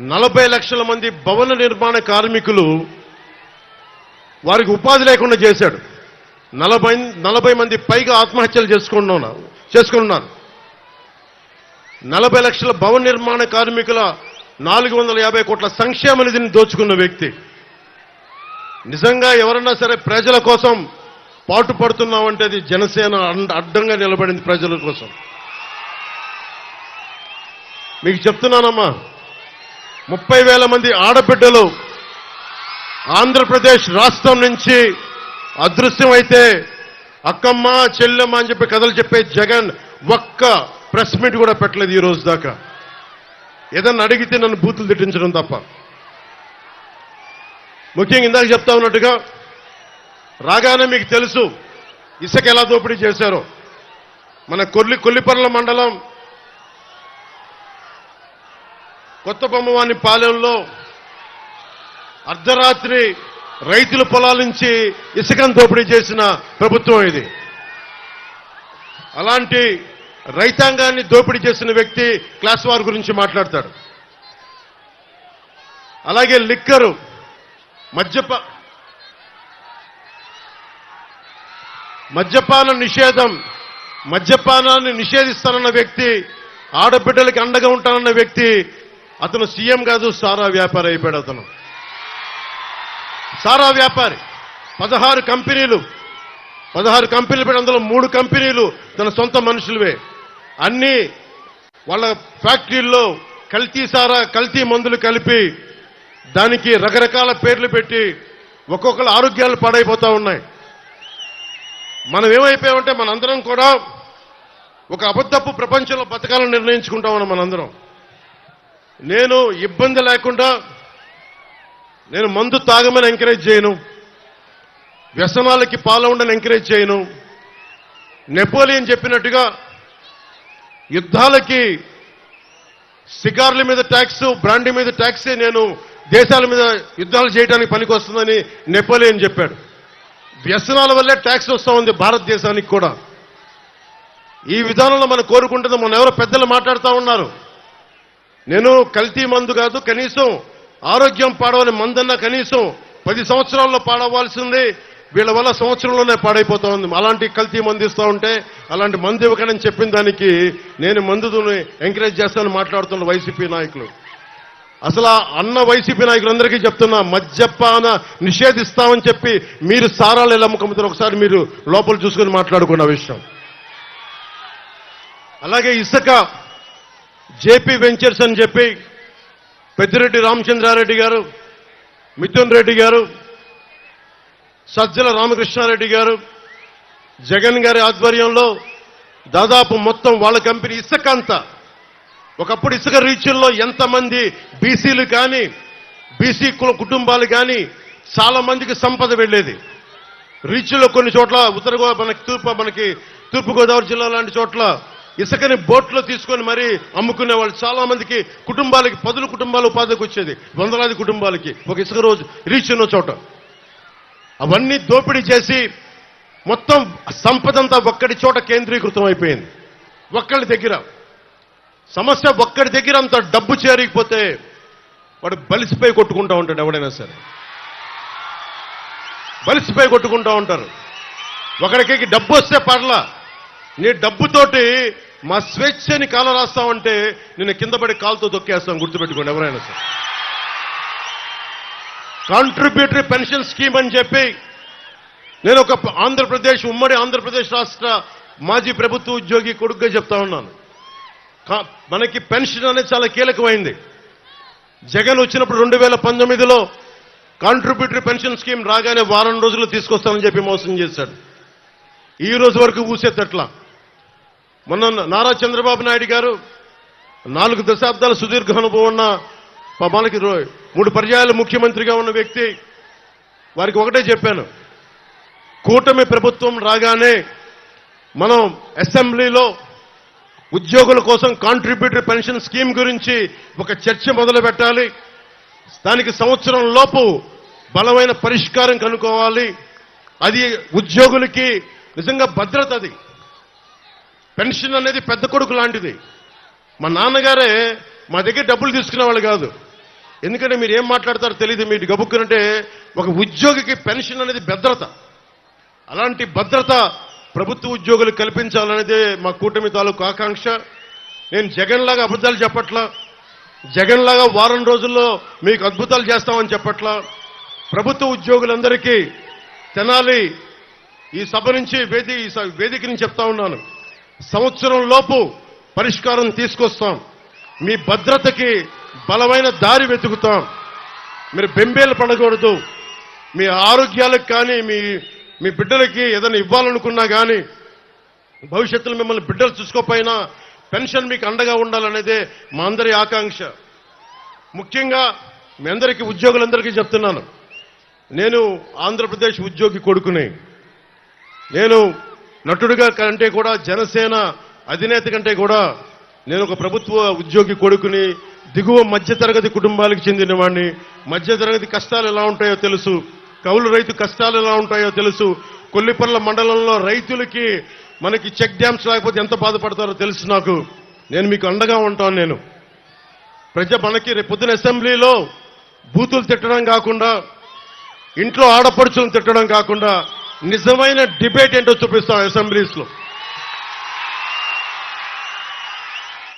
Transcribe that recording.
నలభై లక్షల మంది భవన నిర్మాణ కార్మికులు వారికి ఉపాధి లేకుండా చేశాడు. నలభై నలభై మంది పైగా ఆత్మహత్యలు చేసుకుంటున్నా చేసుకుంటున్నారు నలభై లక్షల భవన నిర్మాణ కార్మికుల నాలుగు వందల యాభై కోట్ల సంక్షేమ నిధిని దోచుకున్న వ్యక్తి. నిజంగా ఎవరన్నా సరే ప్రజల కోసం పాటు పడుతున్నామంటే అది జనసేన అడ్డంగా నిలబడింది ప్రజల కోసం. మీకు చెప్తున్నానమ్మా ముప్పై వేల మంది ఆడబిడ్డలు ఆంధ్రప్రదేశ్ రాష్ట్రం నుంచి అదృశ్యమైతే అక్కమ్మ చెల్లెమ్మ అని చెప్పి కథలు చెప్పే జగన్ ఒక్క ప్రెస్ మీట్ కూడా పెట్టలేదు ఈ రోజు దాకా. ఏదన్నా అడిగితే నన్ను బూతులు తిట్టించడం తప్ప. ముఖ్యంగా ఇందాక చెప్తా ఉన్నట్టుగా రాగానే మీకు తెలుసు ఇసుక ఎలా దోపిడీ చేశారో. మన కొల్లి కొల్లిపర్ల మండలం కొత్త బొమ్మవాని పాలెంలో అర్ధరాత్రి రైతుల పొలాల నుంచి ఇసుకను దోపిడీ చేసిన ప్రభుత్వం ఇది. అలాంటి రైతాంగాన్ని దోపిడీ చేసిన వ్యక్తి క్లాస్ వార్ గురించి మాట్లాడతాడు అలాగే లిక్కరు మద్యప మద్యపాన నిషేధం మద్యపానాన్ని నిషేధిస్తానన్న వ్యక్తి ఆడబిడ్డలకి అండగా ఉంటానన్న వ్యక్తి అతను సీఎం కాదు సారా వ్యాపారి అయిపోయాడు అతను. సారా వ్యాపారి. పదహారు కంపెనీలు. పదహారు కంపెనీలు పెట్టి అందులో మూడు కంపెనీలు తన సొంత మనుషులవే. అన్ని వాళ్ళ ఫ్యాక్టరీల్లో కల్తీ సారా కల్తీ మందులు కలిపి దానికి రకరకాల పేర్లు పెట్టి ఒక్కొక్కరు ఆరోగ్యాలు పాడైపోతా ఉన్నాయి. మనం ఏమైపోయామంటే మనందరం కూడా ఒక అబద్ధపు ప్రపంచంలో బతకాలని నిర్ణయించుకుంటామని మనందరం. నేను ఇబ్బంది లేకుండా నేను మందు తాగమని ఎంకరేజ్ చేయను. వ్యసనాలకి పాల్గొండని ఎంకరేజ్ చేయను. నెపోలియన్ చెప్పినట్టుగా యుద్ధాలకి సిగార్ల మీద ట్యాక్స్ బ్రాండీ మీద ట్యాక్సే నేను దేశాల మీద యుద్ధాలు చేయడానికి పనికొస్తుందని నెపోలియన్ చెప్పాడు. వ్యసనాల వల్లే ట్యాక్స్ వస్తూ ఉంది భారతదేశానికి కూడా. ఈ విధానంలో మనం కోరుకుంటుంది మనం ఎవరో పెద్దలు మాట్లాడుతూ ఉన్నారు. నేను కల్తీ మందు కాదు కనీసం ఆరోగ్యం పాడవని మందన్న కనీసం పది సంవత్సరాల్లో పాడవలసింది వీళ్ళ వల్ల సంవత్సరంలోనే పాడైపోతా ఉంది అలాంటి కల్తీ మందు ఇస్తూ ఉంటే అలాంటి మందు ఇవ్వకనని చెప్పిన దానికి నేను మందుని ఎంకరేజ్ చేస్తానని మాట్లాడుతున్న వైసీపీ నాయకులు. అసలు ఆ అన్న వైసీపీ నాయకులందరికీ చెప్తున్నా మద్యపాన నిషేధిస్తామని చెప్పి మీరు సారాలు ఎలా ముఖ్యమంత్రి ఒకసారి మీరు లోపల చూసుకొని మాట్లాడుకున్న విషయం. అలాగే ఇసుక జేపీ వెంచర్స్ అని చెప్పి పెద్దిరెడ్డి రామచంద్రారెడ్డి గారు మిథున్ రెడ్డి గారు సజ్జల రామకృష్ణారెడ్డి గారు జగన్ గారి ఆధ్వర్యంలో దాదాపు మొత్తం వాళ్ళ కంపెనీ ఇసుక అంతా. ఒకప్పుడు ఇసుక రీచుల్లో ఎంతమంది బీసీలు కానీ బీసీ కుల కుటుంబాలు కానీ చాలా మందికి సంపద వెళ్ళేది. రీచ్లో కొన్ని చోట్ల ఉత్తర గోదావరి మనకి తూర్పు మనకి తూర్పుగోదావరి జిల్లా లాంటి చోట్ల ఇసుకని బోట్లో తీసుకొని మరీ అమ్ముకునే వాళ్ళు చాలా మందికి కుటుంబాలకి పదుల కుటుంబాలు ఉపాధికి వచ్చేది. వందలాది కుటుంబాలకి. ఒక ఇసుక రోజు రీచ్ ఉన్న చోట. అవన్నీ దోపిడీ చేసి మొత్తం సంపదంతా ఒక్కడి చోట కేంద్రీకృతం అయిపోయింది. ఒక్కడి దగ్గర. సమస్య ఒక్కడి దగ్గర అంత డబ్బు చేరికపోతే వాడు బలిసిపోయి కొట్టుకుంటా ఉంటాడు ఎవడైనా సరే. బలిసిపోయి కొట్టుకుంటా ఉంటారు. ఒకడికి డబ్బు వస్తే పర్లా. నీ డబ్బుతోటి మా స్వేచ్ఛని కాల రాస్తామంటే నేను కింద పడి కాలుతో తొక్కేస్తాం గుర్తుపెట్టుకోండి ఎవరైనా సార్. కాంట్రిబ్యూటరీ పెన్షన్ స్కీమ్ అని చెప్పి నేను ఒక ఆంధ్రప్రదేశ్ ఉమ్మడి ఆంధ్రప్రదేశ్ రాష్ట్ర మాజీ ప్రభుత్వ ఉద్యోగి కొడుకుగా చెప్తా ఉన్నాను. మనకి పెన్షన్ అనేది చాలా కీలకమైంది. జగన్ వచ్చినప్పుడు రెండు వేల పంతొమ్మిదిలో కాంట్రిబ్యూటరీ పెన్షన్ స్కీమ్ రాగానే వారం రోజులు తీసుకొస్తానని చెప్పి మోసం చేశాడు. ఈ రోజు వరకు ఊసేటట్లా మొన్న నారా చంద్రబాబు నాయుడు గారు నాలుగు దశాబ్దాల సుదీర్ఘ అనుభవం ఉన్న మనకి మూడు పర్యాయాలు ముఖ్యమంత్రిగా ఉన్న వ్యక్తి వారికి ఒకటే చెప్పాను. కూటమి ప్రభుత్వం రాగానే మనం అసెంబ్లీలో ఉద్యోగుల కోసం కాంట్రిబ్యూటరీ పెన్షన్ స్కీమ్ గురించి ఒక చర్చ మొదలు పెట్టాలి దానికి సంవత్సరం లోపు బలమైన పరిష్కారం కనుక్కోవాలి. అది ఉద్యోగులకి నిజంగా భద్రత అది. పెన్షన్ అనేది పెద్ద కొడుకు లాంటిది. మా నాన్నగారే మా దగ్గర డబ్బులు తీసుకునే వాళ్ళు కాదు. ఎందుకంటే మీరు ఏం మాట్లాడతారో తెలియదు మీరు గబుక్కునంటే ఒక ఉద్యోగికి పెన్షన్ అనేది భద్రత. అలాంటి భద్రత ప్రభుత్వ ఉద్యోగులు కల్పించాలనేదే మా కూటమి తాలూకు ఆకాంక్ష. నేను జగన్ లాగా అబద్ధాలు చెప్పట్లా జగన్ లాగా వారం రోజుల్లో మీకు అద్భుతాలు చేస్తామని చెప్పట్లా ప్రభుత్వ ఉద్యోగులందరికీ తెనాలి ఈ సభ నుంచి వేది ఈ వేదిక నుంచి చెప్తా ఉన్నాను. సంవత్సరం లోపు పరిష్కారం తీసుకొస్తాం. మీ భద్రతకి బలమైన దారి వెతుకుతాం. మీరు బెంబేలు పడకూడదు. మీ ఆరోగ్యాలకు కానీ మీ మీ బిడ్డలకి ఏదైనా ఇవ్వాలనుకున్నా కానీ భవిష్యత్తులో మిమ్మల్ని బిడ్డలు చూసుకోపోయినా పెన్షన్ మీకు అండగా ఉండాలనేదే మా అందరి ఆకాంక్ష. ముఖ్యంగా మీ అందరికీ ఉద్యోగులందరికీ చెప్తున్నాను. నేను ఆంధ్రప్రదేశ్ ఉద్యోగి కొడుకుని. నేను నటుడిగా కంటే కూడా జనసేన అధినేత కంటే కూడా నేను ఒక ప్రభుత్వ ఉద్యోగి కొడుకుని దిగువ మధ్యతరగతి కుటుంబాలకు చెందినవాడిని మధ్యతరగతి కష్టాలు ఎలా ఉంటాయో తెలుసు. కౌలు రైతు కష్టాలు ఎలా ఉంటాయో తెలుసు. కొల్లిపర్ల మండలంలో రైతులకి మనకి చెక్ డ్యామ్స్ లేకపోతే ఎంత బాధపడతారో తెలుసు నాకు. నేను మీకు అండగా ఉంటాను నేను. ప్రజ మనకి రేపు పొద్దున అసెంబ్లీలో బూతులు తిట్టడం కాకుండా ఇంట్లో ఆడపడుచులను తిట్టడం కాకుండా నిజమైన డిబేట్ ఏంటో చూపిస్తాం అసెంబ్లీస్లో